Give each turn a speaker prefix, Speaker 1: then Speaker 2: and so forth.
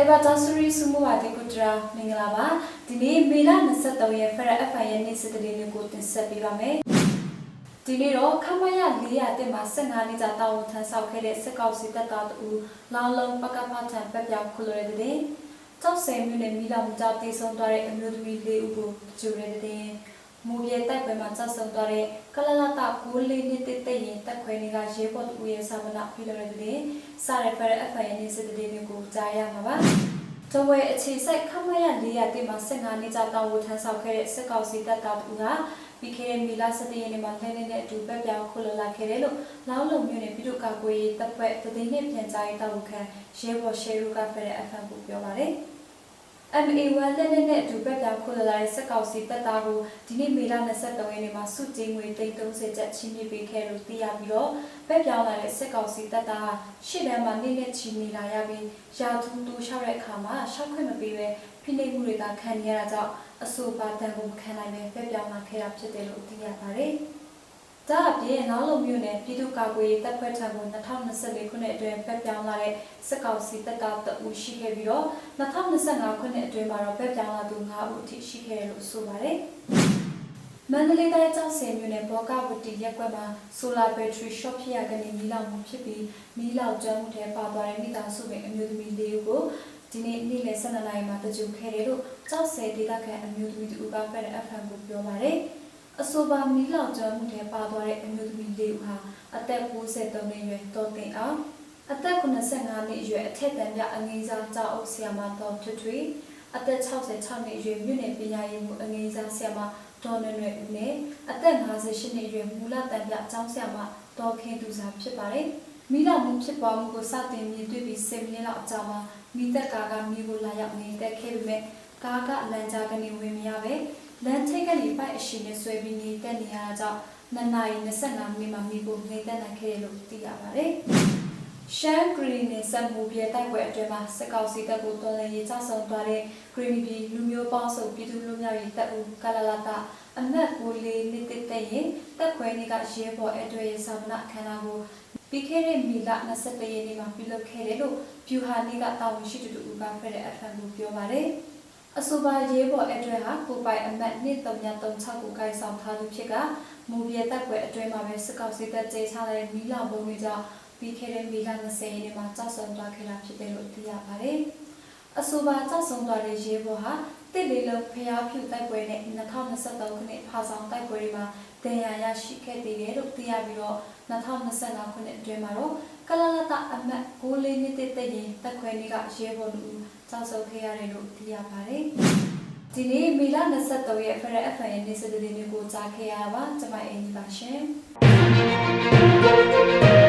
Speaker 1: anniversary ဆုမဝတိကုတရာမင်္ဂလာပါဒီနေ့မေလ23ရက် Federal FI ရဲ့နေ့စစ်တရေးလေးကိုတင်ဆက်ပေးပါမယ်ဒီနေ့တော့ခမရ400တက်မှာ15နှစ်ကြာတာဝန်ထမ်းဆောင်ခဲ့တဲ့စစ်ကောင်စီတပ်သားတူလောင်းလုံးပကပထံပက်ပြောက်ခုလိုတဲ့တဲ့ကြောက်စဲမြို့နယ်မိလောင်ကြောက်တေဆုံးသွားတဲ့အမျိုးသမီးလေးဦးကိုကြိုရတဲ့ မူရဲတိုက်ပွဲမှာကြောက်ဆုံးသွားတဲ့ကလလတာကိုလေးနှစ်တက်တဲ့ရင်တက်ခွဲနေကရဲဘော်တူရဲ့စာမနာဖိလိုတဲ့တဲ့စရဖရ FI ရဲ့နေ့စစ်တရေးလေးကိုကြားရမှာပါတဝဲအခြေဆိုင်ခမရ400တိမှာ15နှစ်ကြာတောင်းဝထမ်းဆောင်ခဲ့တဲ့စစ်ကောင်စီတပ်သားတူကပြီးခဲ့တဲ့မီလာ17ရက်နေ့မှာလဲနေတဲ့အတူပဲပြောင်းခုလိုလာခဲ့တယ်လို့လောင်းလုံမျိုးနဲ့ပြည်သူ့ကာကွယ်ရေးတပ်ဖွဲ့တည်င်းနဲ့ပြန်ကြားရေးတာဝန်ခံရဲဘော်ရှေရူကဖက်တဲ့ FM ကိုပြောပါတယ်။ MA1 လက်နဲ့နဲ့အတူပဲပြောင်းခုလိုလာတဲ့စစ်ကောင်စီတပ်သားကိုဒီနေ့မေလ23ရက်နေ့မှာစုကြည်ငွေ330ကျပ်ချင်းမြပေးခဲ့လို့သိရပြီးတော့ပဲပြောင်းလာတဲ့စစ်ကောင်စီတပ်သားရှေ့တန်းမှာနေ့နဲ့ချီနေလာရပြီးရာထူးတူလျှောက်တဲ့အခါမှာရှောက်ခွင့်မပေးပဲဖိနှိပ်မှုတွေကခံနေရတာကြောင့်အဆိုပါတန်ကုန်ခံနိုင်ပဲပဲပြောင်းလာခဲ့တာဖြစ်တယ်လို့သိရပါတယ်။ ဒါအပြင်နောက်လုံမျိုးနဲ့ပြည်သူ့ကာကွယ်ရေးတပ်ဖွဲ့ထံကို2024ခုနှစ်အတွင်းပဲပြောင်းလာတဲ့စစ်ကောင်စီတပ်သားတအူရှိခဲ့ပြီးတော့2025ခုနှစ်အတွင်းမှာတော့ပဲပြောင်းလာသူ9ဦးအထိရှိခဲ့တယ်လို့ဆိုပါတယ်။မန္တလေးတိုင်းကျောက်ဆည်မြို့နယ်ဘောကဝတီရက်ကွက်မှာ solar battery shop ဖြစ်ရကနေမီးလောင်မှုဖြစ်ပြီးမီးလောင်ကျွမ်းမှုထဲပါသွားတဲ့မိသားစုဝင်အမျိုးသမီးလေးဦးကိုဒီနေ့နေ့လယ်12နာရီမှာတကြိုခဲ့တယ်လို့ကျောက်ဆည်ဒေသခံအမျိုးသမီးတူကဖက်တဲ့ FM ကိုပြောပါတယ်။ အဆိုပါမီးလောင်ကျွမ်းမှုထဲပါသွားတဲ့အမျိုးသမီးလေးဦးဟာအသက်63နှစ်အရွယ်တော်တင်အောင်အသက်85နှစ်အရွယ်အထက်တန်းပြအငယ်စားကျောက်အုပ်ဆရာမတော်ထွထွေအသက်66နှစ်အရွယ်မြို့နယ်ပညာရေးမှူးအငယ်စားဆရာမဒေါ်နွယ်နွယ်ဦးနဲ့အသက်58နှစ်အရွယ်မူလတန်းပြကျောင်းဆရာမဒေါ်ခင်သူစာဖြစ်ပါတယ်။မိလောင်မှုဖြစ်ပွားမှုကိုစတင်မြင်တွေ့ပြီး10မိနစ်လောက်အကြာမှာမိသက်ကာကမိကိုလာရောက်နေတက်ခဲ့ပေမဲ့ကားကလမ်းကြားကနေဝင်မရပဲ လမ်းထိပ်ကနေပိုက်အရှိနဲ့ဆွဲပြီးနေတက်နေရတာကြောင့်2နာရီ25မိနစ်မှာမိကိုနေတက်နိုင်ခဲ့တယ်လို့သိရပါတယ်။ရှမ်းဂရီနဲ့စက်မှုပြတိုက်ပွဲအတွင်းမှာစကောက်စီတပ်ကိုတော်လှန်ရေးကြဆောင်သွားတဲ့ဂရီမီပြည်လူမျိုးပေါင်းစုံပြည်သူလူမျိုးရေးတပ်ဦးကလလာတာအမတ်ကိုလေးနှစ်တစ်တဲ့ရင်တပ်ခွဲနေကရဲဘော်အတွေ့ရဲ့စာမနာအခမ်းအနားကိုပြီးခဲ့တဲ့မီလ21ရက်နေ့မှာပြုလုပ်ခဲ့တယ်လို့ဖြူဟာနေကတာဝန်ရှိသူတူကဖက်တဲ့ FM ကိုပြောပါတယ် အဆိုပါရဲဘော်အတွေ့ဟာကိုပိုင်အမတ်2336ကိုကိုင်ဆောင်ထားသူဖြစ်ကမူပြတပ်ပွဲအတွင်းမှာပဲစကောက်စီတပ်ကျေချတဲ့မီလာဘုံတွေကြောင့်ပြီးခဲ့တဲ့မေလ20ရက်နေ့မှာကြောက်ဆုံသွားခဲ့တာဖြစ်တယ်လို့သိရပါတယ်။အဆိုပါကြောက်ဆုံသွားတဲ့ရေဘော်ဟာ တစ်လေးလုံးဖျားဖြူတိုက်ပွဲနဲ့2023ခုနှစ်ဖာဆောင်တိုက်ပွဲတွေမှာတရားရရှိခဲ့သေးတယ်လို့သိရပြီးတော့2025ခုနှစ်အတွင်းမှာတော့ကလလတအမတ်6လေးနှစ်တဲ့ရင်တက်ခွဲနေကရေဘော်လူကြောက်ဆုံခဲ့ရတယ်လို့သိရပါတယ်။ဒီနေ့မေလ23ရက် Federal FM ရဲ့နေ့စတဲ့နေ့ကိုကြားခဲ့ရပါကျွန်မအင်ကြီးပါရှင်။